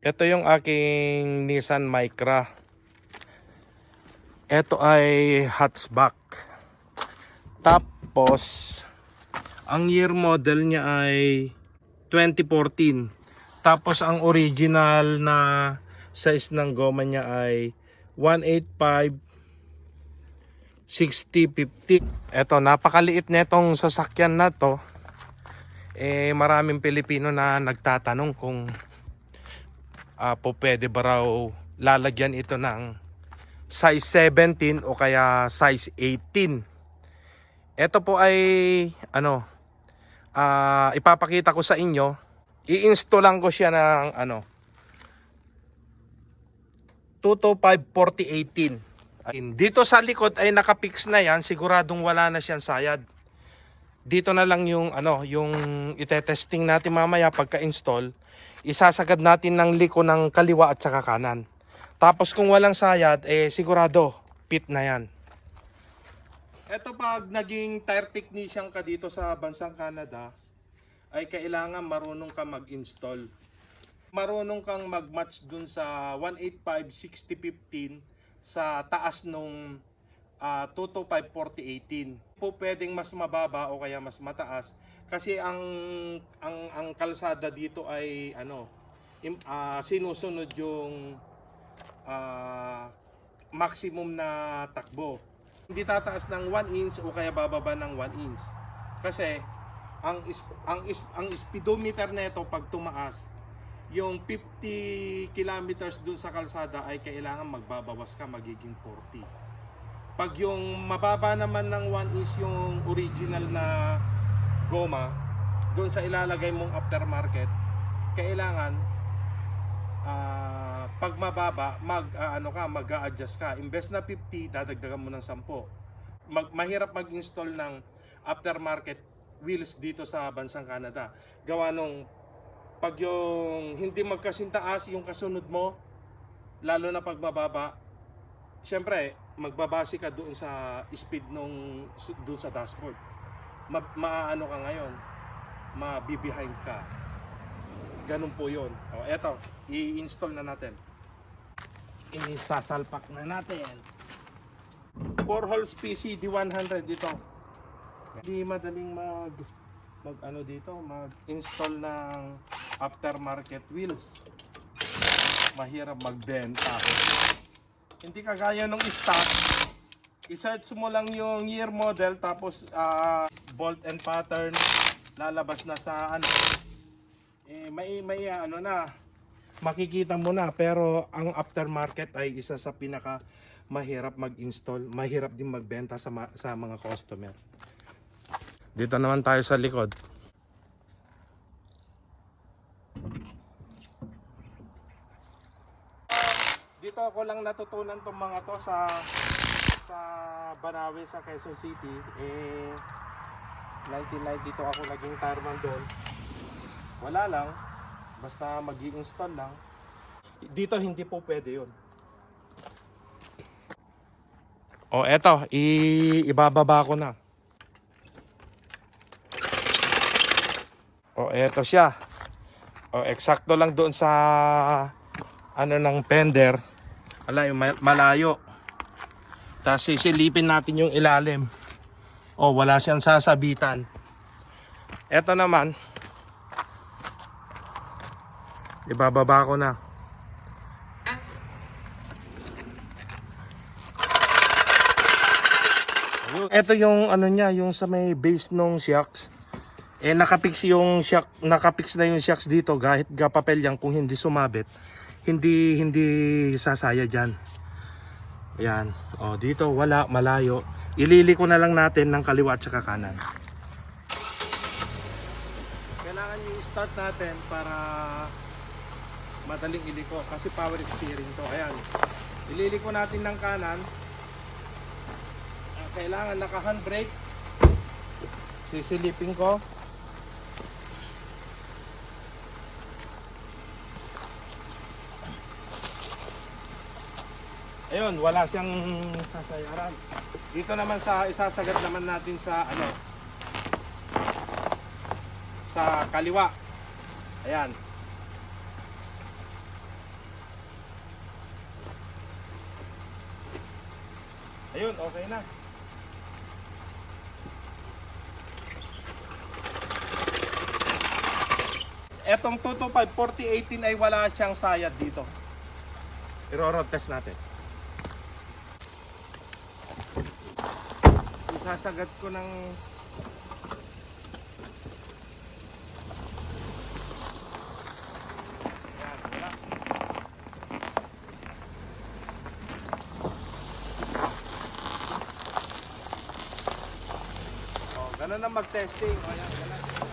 Ito yung aking Nissan Micra. Ito ay hatchback. Tapos, ang year model niya ay 2014. Tapos, ang original na size ng goma niya ay 185 6050. Ito, napakaliit netong sasakyan na to. Eh, maraming Pilipino na nagtatanong kung ah po pwede ba raw lalagyan ito ng size 17 o kaya size 18. Ito po ay ano ah ipapakita ko sa inyo. I-installan ko siya ng ano 225 4018. Dito sa likod ay nakapix na yan, siguradong wala na siyang sayad. Dito na lang yung ano, yung itetesting natin mamaya pagka-install. Isasagad natin ng liko ng kaliwa at saka kanan. Tapos kung walang sayad, eh sigurado pit na yan. Ito pag naging tire technician ka dito sa bansang Canada, ay kailangan marunong ka mag-install. Marunong kang mag-match dun sa 185-60-15 sa taas nung uh, 225-40-18. Po pwedeng mas mababa o kaya mas mataas kasi ang ang ang kalsada dito ay ano ah, sinusunod yung ah, maximum na takbo. Hindi tataas ng 1 inch o kaya bababa ng 1 inch. Kasi ang ang ang speedometer nito pag tumaas yung 50 kilometers dun sa kalsada ay kailangan magbabawas ka magiging 40. Pag yung mababa naman ng 1 is yung original na goma doon sa ilalagay mong aftermarket kailangan ah, pag mababa mag ah, ano ka mag-a-adjust ka. Imbes na 50 dadagdagan mo ng 10 mag, mahirap mag-install ng aftermarket wheels dito sa bansang Canada. Gawa nung pag yung hindi magkasintaas yung kasunod mo lalo na pag mababa syempre magbabase ka doon sa speed nung doon sa dashboard. Ma, maano ka ngayon mabibehind ka. Ganun po yun. O eto i-install na natin. Isasalpak na natin. 4 holes PCD 100 dito hindi madaling mag mag ano dito mag install ng aftermarket wheels. Mahirap magbenta hindi kagaya nung stock. I-search mo lang yung year model tapos ah, bolt and pattern lalabas na sa ano. Eh may may ano na makikita mo na. Pero ang aftermarket ay isa sa pinaka mahirap mag-install mahirap din magbenta sa sa mga customer. Dito naman tayo sa likod dito ako lang natutunan tong mga to sa sa Banawe sa Quezon City. Eh 1992 ako naging fireman doon. Wala lang. Basta mag install lang. Dito hindi po pwede yun. O eto i ibababa ko na. O eto siya. O eksakto lang doon sa ano ng fender ala yung ma- malayo tapos sisilipin natin yung ilalim oh wala siyang sasabitan eto naman ibababa ko na. Ito yung ano niya, yung sa may base nung shocks. Eh nakapix yung shock, nakapix na yung shocks dito kahit gapapel yan kung hindi sumabit. Hindi hindi sasaya diyan. Ayan. Oh, dito wala, malayo. Ililiko na lang natin ng kaliwa at saka kanan. Kailangan yung start natin para madaling iliko kasi power steering to. Ayan. Ililiko natin ng kanan. Ah, Kailangan naka handbrake. Sisilipin ko. Ayun, wala siyang sasayaran. Dito naman sa isasagat naman natin sa ano sa kaliwa. Ayan. Ayun, okay na. Etong 225 4018 ay wala siyang sayad dito. Iro-road test natin. Isasagad ko ng. Oh, ganun ang mag-testing. O, yan, wala.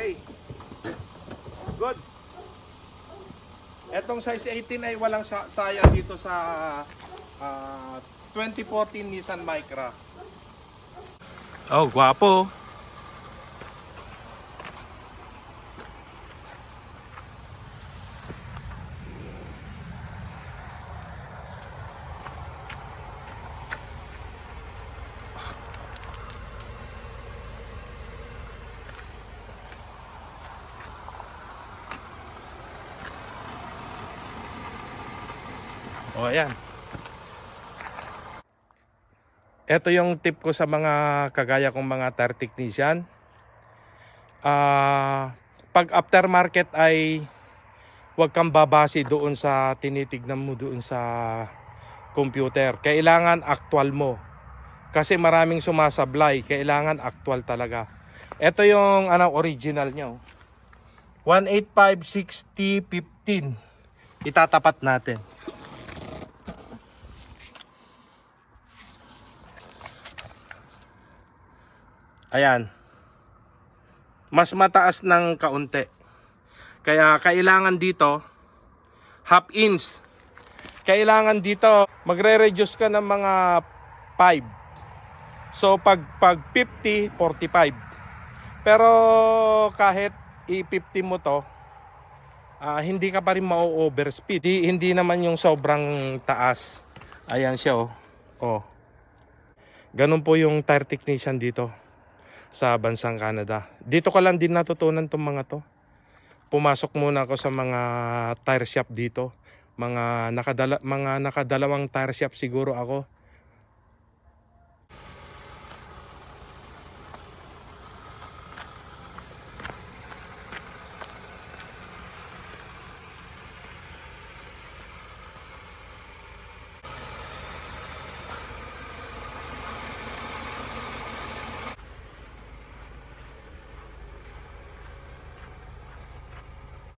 Okay. Good. Etong size 18 ay walang sa- saya dito sa ah, 2014 Nissan Micra. Oh, gwapo. O, ayan. Ito yung tip ko sa mga kagaya kong mga tire technician. Ah, pag aftermarket ay huwag kang babase doon sa tinitignan mo doon sa computer. Kailangan actual mo. Kasi maraming sumasablay, kailangan actual talaga. Ito yung ano original niya. oh. 185 60 15. Itatapat natin. Ayan. Mas mataas ng kaunti. Kaya kailangan dito half inch. Kailangan dito magre-reduce ka ng mga 5. So pag pag 50, 45. Pero kahit i-50 mo to, ah, hindi ka pa rin ma-overspeed. Hindi, hindi naman yung sobrang taas. Ayan siya oh. Oh. Ganun po yung tire technician dito sa bansang Canada. Dito ko lang din natutunan tong mga to. Pumasok muna ako sa mga tire shop dito. Mga nakadala mga nakadalawang tire shop siguro ako